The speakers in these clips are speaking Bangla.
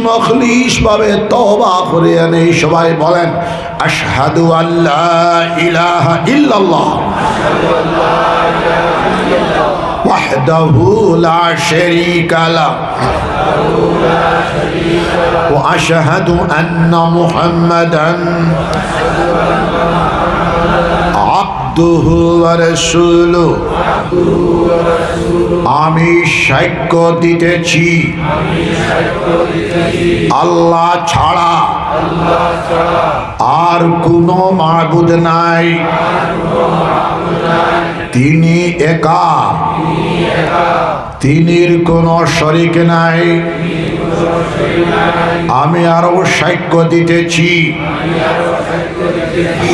মখলিস ভাবে তবা করে আনে সবাই বলেন আশহাদু আল্লাহ ইলাহা ইল্লাল্লাহ وحده لا شريك له واشهد ان محمدا আব্দুহু রসুলু। আমি সাক্য দিতেছি। আল্লাহ ছাড়া আর কোনো মাহবুদ নাই। তিনি একা। তিনির কোনো শরিক নাই। আমি আরও সাক্য দিতেছি।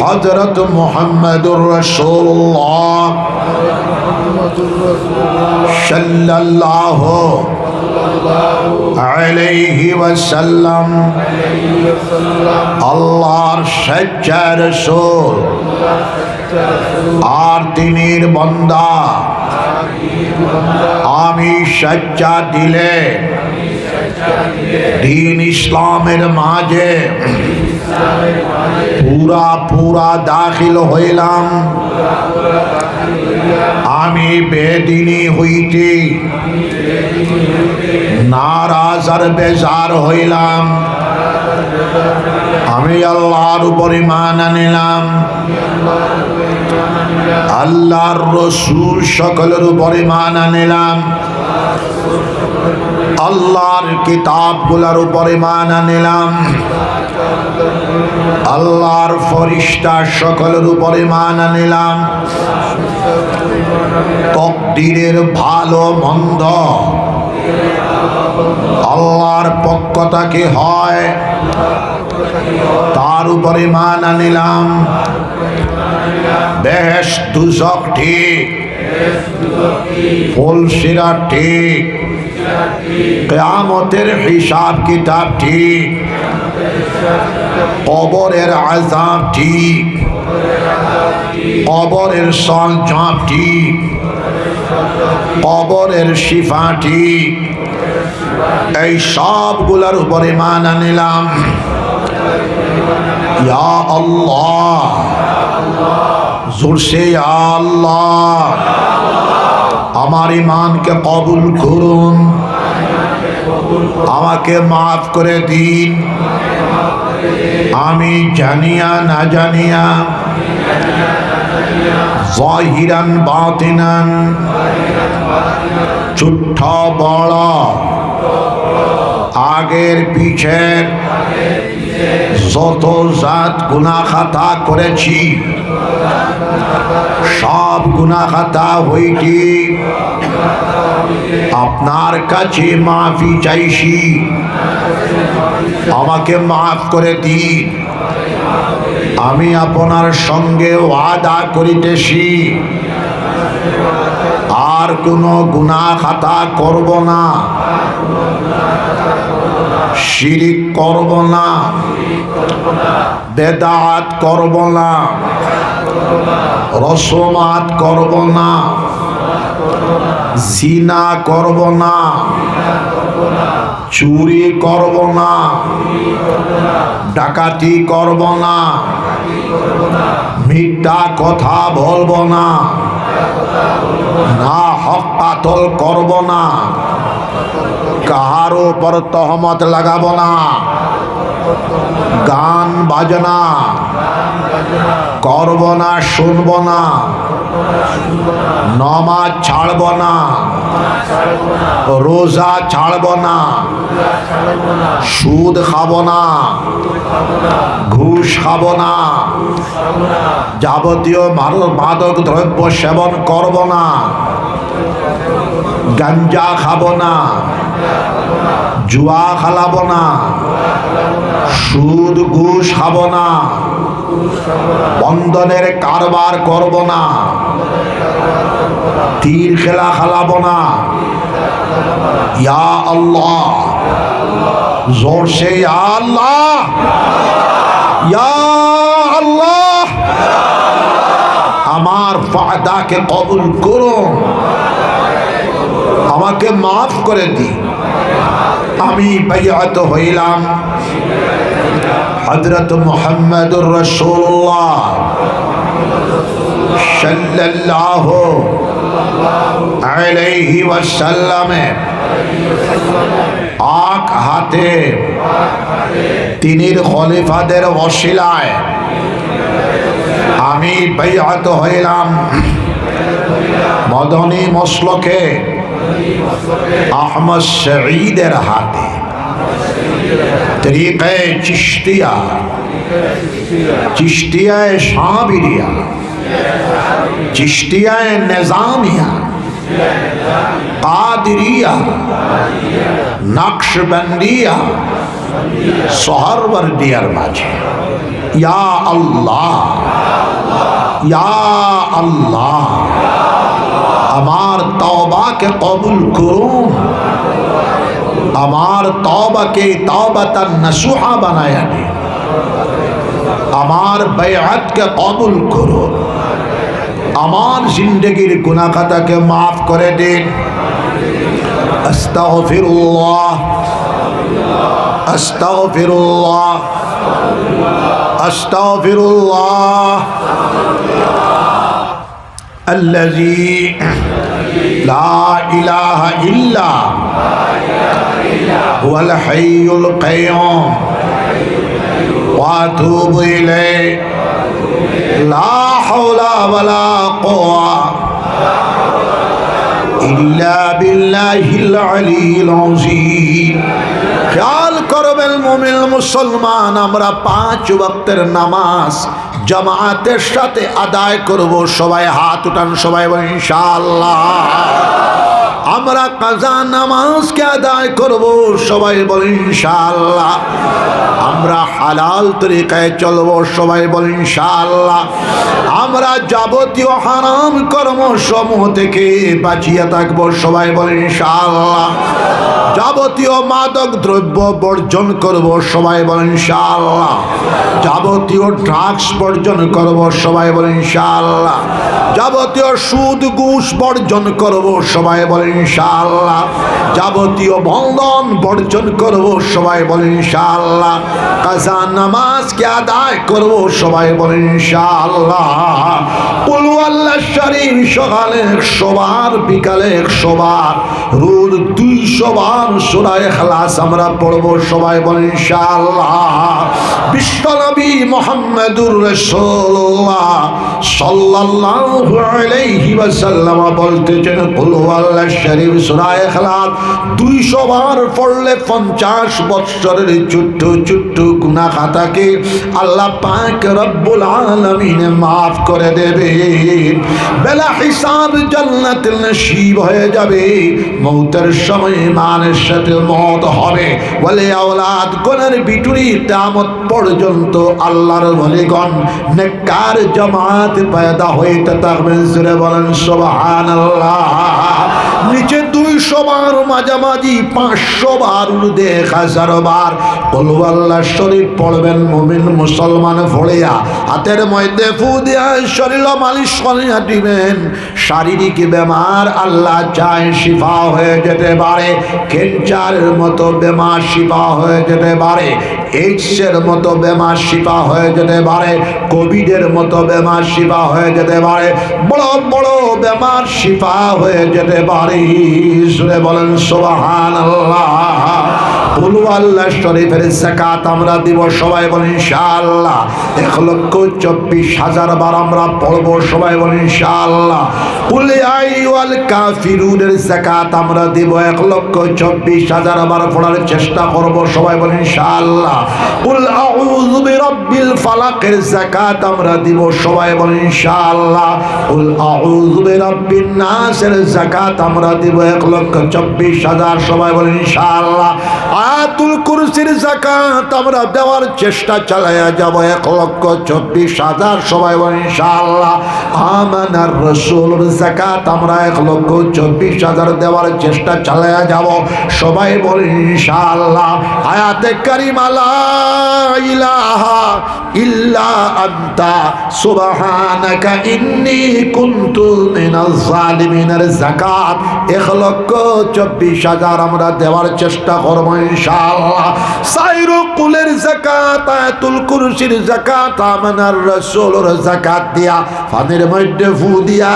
হজরত মোহাম্মদুর রসুল্লাহ সাল্লাল্লাহ আলাইহি ওয়াসাল্লাম, আল্লাহর সচ্চা রসুল, আর তিনির বন্দা, আমি সচ্চা দিলে, দিন ইসলামের মাঝে পুরা পুরা দাখিল হইলাম। আমি বেদিনী হইতে নারাজ আর বেজার হইলাম। আমি আল্লাহর উপর ইমান আনিলাম। আল্লাহর রসুল সকলের উপর ইমান আনিলাম। আল্লাহর কিতাবগুলার উপর ইমান আনিলাম আল্লাহর ফরিস্তা সকলের উপর ইমান আনিলাম তকদিরের ভালো, মন্দ আল্লাহর পক্ষ থেকে হয়, তার উপরে মান আনিলাম বেশ দুজক ঠিক ফুলসিরা ঠিক। কেয়ামতের হিসাব কিতাব ঠিক। কবরের আজাব ঠিক। কবরের সঞ্চাপ ঠিক। কবরের শিফা ঠিক। এই সবগুলার উপরে মান আনিলাম ইয়া আল্লাহ। জোরসে আল্লাহ। আমার ইমানকে কবুল করুন। আমাকে মাফ করে দিন। আমি জানিয়া না জানিয়া জাহিরান, বাতিনান। ছোট্ট, বড়। আগের পিছের যত জাত গুনা খাতা করেছি, সব গুনা খাতা হইটি আপনার কাছে মাফি চাইছি। আমাকে মাফ করে দিন। আমি আপনার সঙ্গে ওয়াদা করিতেছি। আর কোনো গুনা খাতা করব না। শিরিক করব না। বেদাত করব না। রসমাত করব না। জিনা করব না। চুরি করব না। ডাকাতি করব না। মিথ্যা কথা বলব না। না হক পাতল করব না। কাহার উপর তহমত লাগাব না। গান বাজনা করব না, শুনব না। নমাজ ছাড়ব না। রোজা ছাড়ব না। সুদ খাব না। ঘুষ খাব না। যাবতীয় মাদক মাদক দ্রব্য সেবন করব না। গাঞ্জা খাব না, জুয়া খালাব না, সুদ ঘুষ খাব না, বন্ধনের কারবার করব না, তীর খেলা খালাব না। ইয়া আল্লাহ, জোর সে আল্লাহ, ইয়া আল্লাহ, আমার ফাদাকে কবুল করুন। আমাকে মাফ করে দি আমি বাইয়াত হইলাম। হজরত মোহাম্মদুর রসুল্লাহ সাল্লাল্লাহু আলাইহি ওয়াসাল্লামে আক হাতে তিনির খলিফাদের অশিলায় আমি বাইয়াত হইলাম। মদনী মসলকে احمد سعید رہاتے طریقہ چشتیہ چشتیہ شامریہ چشتیہ نظامیہ، قادریہ نقش بندیہ سہر وردی ارباجی یا اللہ یا اللہ আমার তওবাকে কবুল করুন। আমার তওবাকে তওবাতান নসুহা বানায়া দিন। আমার বেয়াতকে কবুল করুন। আমার জিন্দগির গুনাখাতাকে মাফ করে দিন। আস্তাগফিরুল্লাহ। আস্তাগফিরুল্লাহ। আস্তাগফিরুল্লাহ। الذي لا إله إلا هو الحي القيوم. وأتوب إليه. لا حول ولا قوة إلا بالله العلي العظيم. খেয়াল করবেন মুমিল المسلمان امرا پانچ وقت نماز জামাতের সাথে আদায় করব, সবাই হাত উঠান, সবাই বলেন আমরা কাজা নামাজকে আদায় করব, সবাই বলেন, ইনশাআল্লাহ। আমরা হালাল তরিকায় চলবো, সবাই বলেন, ইনশাআল্লাহ। আমরা যাবতীয় হারাম কর্ম সমূহ থেকে বাঁচিয়ে থাকব। সবাই বলেন, ইনশাআল্লাহ। যাবতীয় মাদক দ্রব্য বর্জন করব। সবাই বলেন, ইনশাআল্লাহ। যাবতীয় ড্রাগস বর্জন করব। সবাই বলেন, ইনশাআল্লাহ। যাবতীয় সুদ, ঘুষ বর্জন করব। সবাই বলেন, ইনশাআল্লাহ। যাবতীয় বন্ধন বর্জন করব। সবাই বলেন, ইনশাআল্লাহ। কাজা নামাজকে আদায় করব। সবাই বলেন, ইনশাআল্লাহ। কুলু সকালে সবার বার বিকালে রোদ রোজ দুইশো বার সুরায় খালাস আমরা পড়ব, সবাই বলেন ইনশাআল্লাহ। বিশ্বনবী মোহাম্মদুর রাসূলুল্লাহ সাল্লাল্লাহু আলাইহি ওয়াসাল্লাম বলতেছেন, কুলু আল্লাহ শরীফ সুরায় খালাস দুইশো বার পড়লে পঞ্চাশ বৎসরের ছোট্ট ছোট্ট গুনাহ খাতাকে আল্লাহ পাক রব্বুল আলামিন মাফ করে দেবে। বেলা হিসাব জান্নাত নসিব হয়ে যাবে, মৌতের সময় মানের সাথে মত হবে। বলে আওলাদ কোনের বিটুরি দামত পর্যন্ত আল্লাহর বলিগণ নেকার জমাত পয়দা হইতে থাকবেন সুরে বলেন, সুবহানাল্লাহ। নিচে দুইশো বার মাঝামাঝি, পাঁচশো বার উর্দে হাজার বার। বলু আল্লাহ, শরীফ পড়বেন মুমিন মুসলমান ভরিয়া হাতের মধ্যে ফু দিয়া শরীর মালিশ করিয়া দিবেন। শারীরিক বেমার আল্লাহ চায় শিফা হয়ে যেতে পারে। ক্যান্সারের মতো বেমার শিফা হয়ে যেতে পারে। এইডসের মতো বেমার শিফা হয়ে যেতে পারে। কোভিডের মতো বেমার শিফা হয়ে যেতে পারে। বড় বড় বেমার শিফা হয়ে যেতে পারে। সুরে বলেন সোবাহান আল্লাহ আল্লাহ আমরা দিব। সবাই বলেন এক লক্ষ চব্বিশ হাজার বার আমরা পড়ব। সবাই বলেন, ইনশাআল্লাহ। কুলে আইওয়াল কাফিরুনের জাকাত আমরা দিব। এক লক্ষ চব্বিশ হাজার বার পড়ার চেষ্টা করব। সবাই বলেন, ইনশাআল্লাহ। কুল আউযু বিরাব্বিল ফালাকের জাকাত আমরা দিব। সবাই বলেন, ইনশাআল্লাহ। কুল আমরা দিব। এক লক্ষ চব্বিশ হাজার। সবাই বলেন, ইনশাআল্লাহ। আয়াতুল কুরসির জাকাত আমরা দেওয়ার চেষ্টা চালাইয়া যাব। এক লক্ষ চব্বিশ হাজার সবাই ইনশাআল্লাহ। আমানার রসুলের জাকাত আমরা এক লক্ষ চব্বিশ হাজার দেওয়ার চেষ্টা চালাইয়া যাব। সবাই বলেন, ইনশাআল্লাহ। আয়াতে কারিমালা ইলাহা ইল্লা আনতা। সুবহানাকা ইন্নী কুনতু মিনাজ জালিমিনের যাকাত। এক লক্ষ চব্বিশ হাজার আমরা দেওয়ার চেষ্টা করব ইনশাআল্লাহ। সাইরু কুলের যাকাত, আয়াতুল যাকাত দিয়া ফানের মধ্যে ফু দিয়া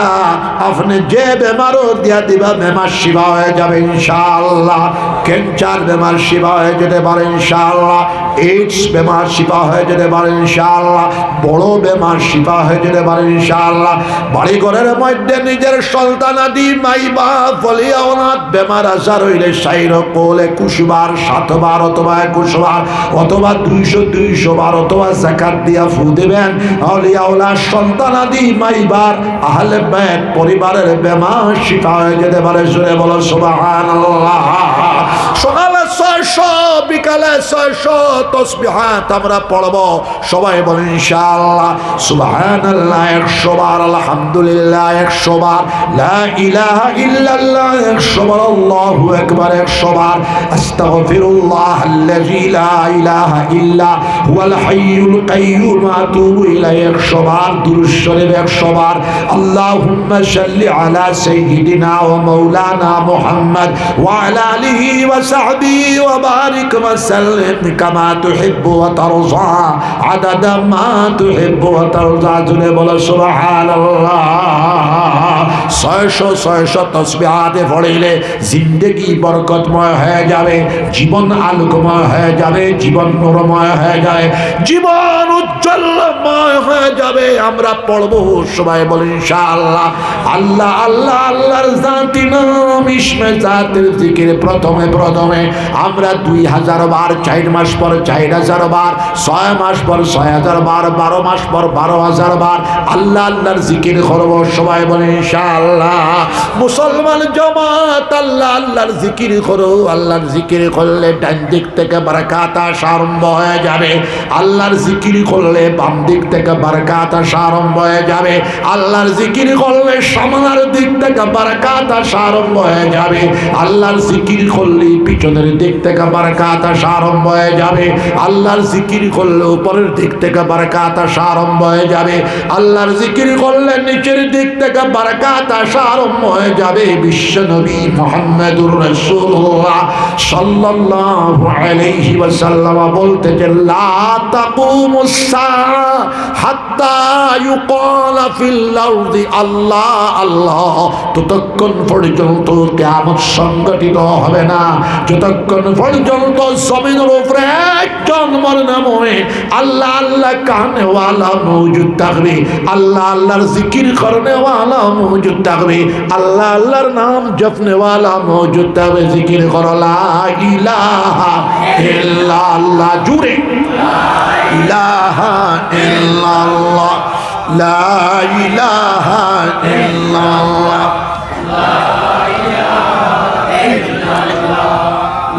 যে বেমারও দিয়া দিবা, বেমার শিবা হয়ে যাবে ইনশাআল্লাহ। ক্যান্সার বেমার শিবা হয়ে যেতে পারে ইনশাআল্লাহ? এইডস বেমার শিবা হয়ে যেতে পারে ইনশাআল্লাহ বড় বেমার শিবা হয়ে যেতে পারে ইনশাআল্লাহ বাড়ি ঘরের মধ্যে নিজের সন্তানাদি মাইবা ফলিয়া অনাথ বেমার আসার হইলে সাইর কোলে কুশবার সাতবার অথবা একুশবার অথবা দুইশো দুইশো বার অথবা জাকাত দিয়া ফু দেবেন অলিয়াওলা সন্তানাদি মাইবার আহলে বেদ পরিবারের বেমার শিফা হয়ে যেতে পারে জোরে বলো সুবহানাল্লাহ সকালে ছয়শো বিকালে ছয়শো তসবিহাত আমরা পড়ব। সবাই বলেন, ইনশাআল্লাহ। সুবহানাল্লাহ, একশো বার, আলহামদুলিল্লাহ, একশো বার। লা ইলাহা ইল্লাল্লাহ, একশো বার, আল্লাহু আকবার, একশো বার। আস্তাগফিরুল্লাহ আল্লাযী লা ইলাহা ইল্লা হুয়াল হাইয়ুল কাইয়্যুম আতুবু ইলাইহি, একশো বার। দুরূদ শরীফ, একশো বার। আল্লাহুম্মা সাল্লি আলা সাইয়্যিদিনা ওয়া মাওলানা মুহাম্মদ ওয়া আলা আলিহি ওয়া সাহবিহি মা তুহিব্বু ওয়া তারজা জুড়ে বলো ছয়শো ছয়শো তসবিহাতে পড়িলে জিন্দগি বরকতময় হয়ে যাবে, জীবন আলোকময় হয়ে যাবে, জীবন নূরময় হয়ে যাবে, জীবন উজ্জ্বলময় হয়ে যাবে। আমরা পড়ব সবাই বলি ইনশাআল্লাহ। আল্লাহ আল্লাহ, আল্লাহর জাতি নাম, ইসমে জাতির প্রথমে প্রথমে। আমরা দুই হাজার বার, চার মাস পর চার হাজার বার, ছয় মাস পর ছয় হাজার বার, বারো মাস পর বারো হাজার বার, আল্লাহ আল্লাহর জিকির করব। সবাই বলে, ইনশাআল্লাহ। মুসলমান জমাত, আল্লাহ আল্লাহর জিকির করো। আল্লাহর জিকির করলে ডান দিক থেকে বারাকাত আসা আরম্ভ হয়ে যাবে। আল্লাহর জিকির করলে বাম দিক থেকে বারাকাত আসা আরম্ভ হয়ে যাবে। আল্লাহর জিকির করলে সামনের দিক থেকে বারাকাত আসা আরম্ভ হয়ে যাবে। আল্লাহর জিকির করলে পিছনের দিক থেকে বারাকাত আসা আরম্ভ হয়ে যাবে। আল্লাহর জিকির করলে উপরের দিক থেকে বারাকাত আসা আরম্ভ হয়ে যাবে। আল্লাহর জিকির করলে নিচের দিক থেকে বারাকাত আসা আরম্ভ হয়ে যাবে। বিশ্ব নবী মোহাম্মদুর রাসূলুল্লাহ সাল্লাল্লাহু আলাইহি ওয়াসাল্লাম বলতেছেন লা তাকুমুস সাআ হাত্তা ইউকালা ফিল আরদি আল্লাহ আল্লাহ, ততক্ষণ পর্যন্ত কিয়ামত সংগঠিত হবে না। যতক্ষণ পর্যন্ত জমিনের উপরে একজন মরনাময় আল্লাহ আল্লাহ কানেওয়ালা মৌজুদ থাকবে। আল্লাহ, আল্লাহর জিকির করনেওয়ালা মৌজুদ থাকবে। আল্লাহ, আল্লাহর নাম জপনেওয়ালা মৌজুদ থাকবে। জিকির করলা ইলাহা ইল্লাল্লাহ, জুড়ে। ইলাহা ইল্লাল্লাহ, লা ইলাহা ইল্লাল্লাহ।